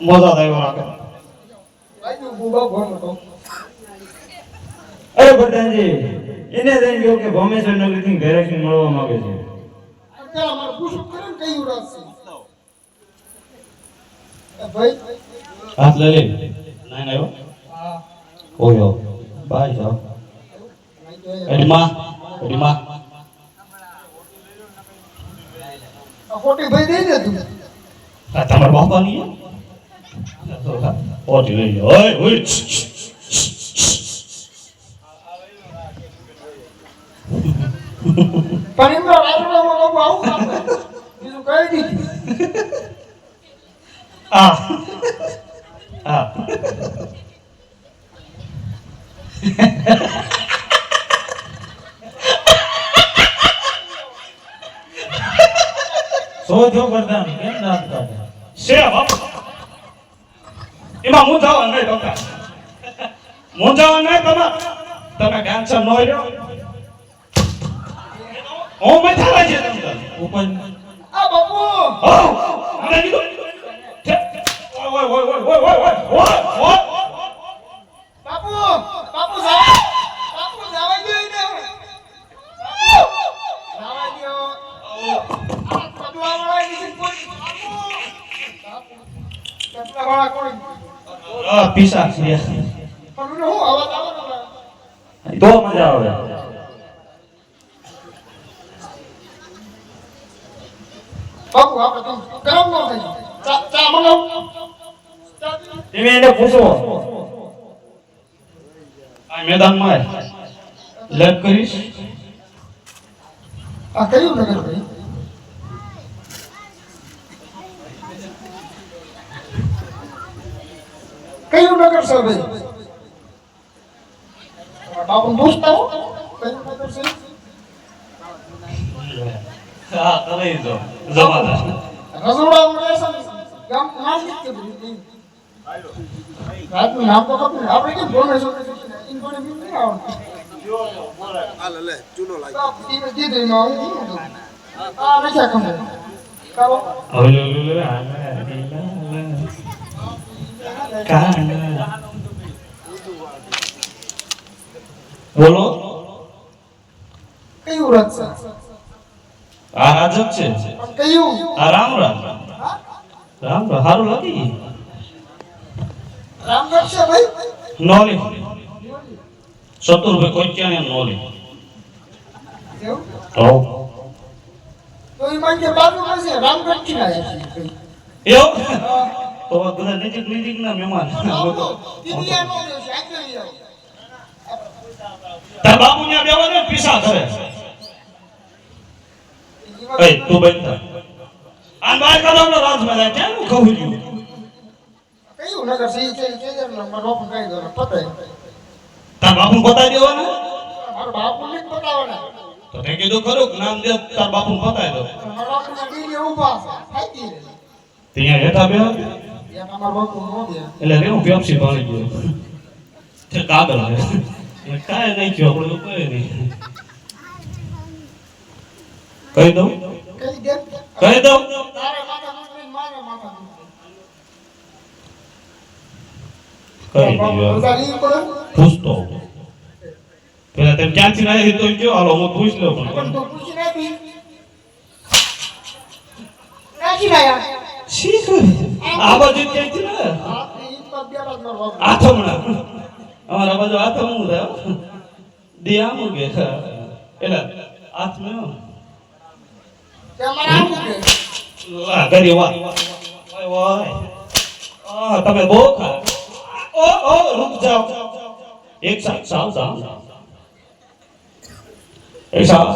મોજા થયો આગળ અરે ભટ્ટાજી એને જઈને કહ્યું કે ભોમેશ્વર નગરી થી ઘેરાક્ષી મળવા માંગે છે. હાથ લઈ લે. ના ના ઓયો બાય જાઓ રીમા રીમા ખોટી ભાઈ દઈ દે તું. તમારા બાપા નહીં Hadi hey hey કરતા કેમ નામ કાઢે સેવા એમાં મૂંઝાવા નહીં કાકા મૂંઝાવા નહીં તમે તમે કેન્સર નો લ્યો હું મથાવા છે તમને ઉપર. આ બાપુ! હો મને કીધું. ઓય ઓય ઓય ઓય ઓય ઓય ઓય ઓય બાપુ બાપુ જાવ બાપુ જવા દો એને હવે. બાપુ જવા દો આ તબલાવાળા એની કોઈ બાપુ. બાપુ તબલાવાળા કોઈ આ પીસા છે હું તો મજા આવે બાપુ આપણે તો મેદાનમાં લગ કરીશ આ કયું નગર ભાઈ કિશોરભાઈ બાપુ દોસ્ત આવો. હા કરે જો જબરદસ્ત રસોડા ઉડે છે ગામ નામ કે રાતનું નામ તો ખબર આપણે કેમ બોલે છો? ઇન્કોને બી જો બોલે હાલ લે ચૂનો બોલો કયું રથ છે આ રાજક છે કયું આ રામ રામ રામ રામ હારું લાગી રામગઢ છે ભાઈ નોલી ચતુરભાઈ ક્યાં નોલી એવું તો તો એ માં કે બાજુમાં છે રામગઢથી લાયા છે એવું તો બધા નજીક નજીક ના મહેમાન આવતો ટીવીયા નો છે આગળ આવો તાર બાપુ ને પીસા કરે એ તું થા. આ બાર કદમ નો રાજમાં કેમ હું કહું છું? કયું નગર? છે ઈ કે કે જે નંબર ઓપન કઈ દો પતાય તાર બાપુ બતાવી દેવાના? મારો બાપુ ને બતાવવાના તો તે કીધું ખરું કે નામ દે તાર બાપુ બતાવી દો મારા બાપુ ને ઊભા છે. ફાઈતી ત્યાં હેઠા બે નો એટલે રેવું પેપ્સી પાણી ગયો. તે કાગળ આવે. કાંઈ નહીં થયું, આપણે તો કઈ નહીં. કહી દઉં? કહી દઉં? પૂછતો. પેલા તમે ક્યાંથી ના તો કયો, હાલો, હું પૂછ લઉં પણ. આ બાજુ આથમણા અમારા બાજુ હાથ હું. થાય દી આમ ઉગે એટલે હાથ મેં વાહ ઘરે વાહ. વાહ તમે બહુ ખા ઓ ઓ રૂક જાઓ. એક સાથ સાવ સાવ એક સાથ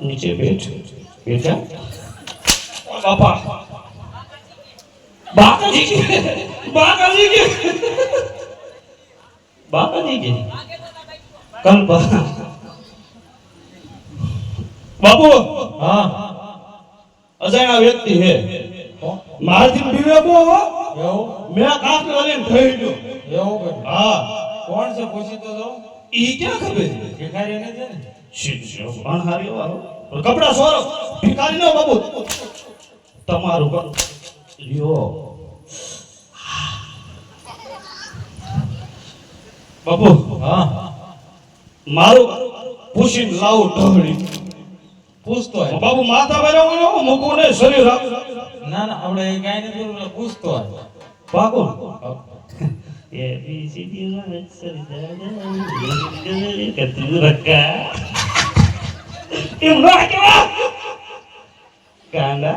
નીચે બેઠ. બેઠા બાપા. કે બાકાજી કે કલ્પા બાપુ હા. અજાણ્યા વ્યક્તિ હે? મારથી પીવે બો મેં કાંક લઈને થઈ ગયો. એવું કે? હા. કોણ છે પૂછી તો જો. ઈ ક્યાં ખબર? ભિખારી નથી ને? શિષ્ય અણહારી વાળો કપડા સોરો. ભિખારી નો બાબુ તમારું લ્યો. બાપુ હા. મારું પૂછીને લાવું ઢોળી પૂછતો હોય. બાપુ માથા ભર્યો મૂકવું ને શરીર ના ના આપણે કાંઈ નથી પૂછતો હોય. પાકો એ બી સી ડી એમ ના કેવા કાંડા.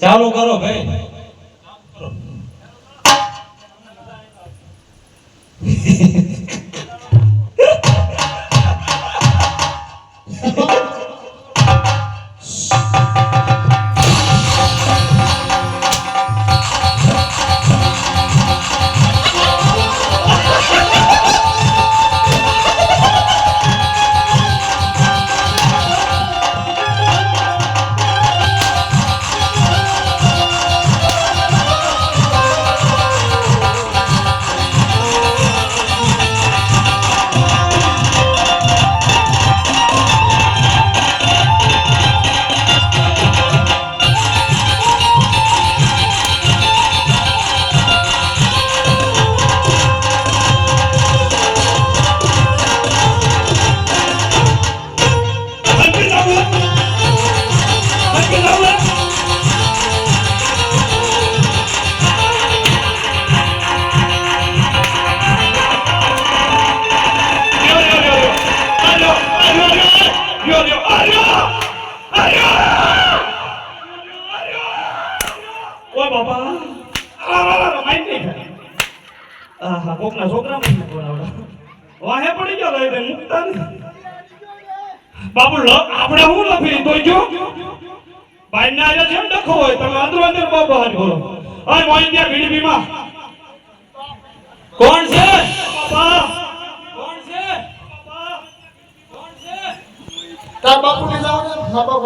ચાલુ કરો ભાઈ. આહા કોકના છોકરા મને બોલાવડા વાહે પડી ગયો લઈ દે મુકતા બાબુ લ આપણે હું લખી તો જો? ભાઈ ના આજે છે લખો હોય તમે અંદર અંદર બહુ બહાર બોલો આ મોઈ ત્યાં બીડીપી માં કોણ છે? બાપા. કોણ છે? બાપા. કોણ છે તાર જાઓ ને હા બાપુ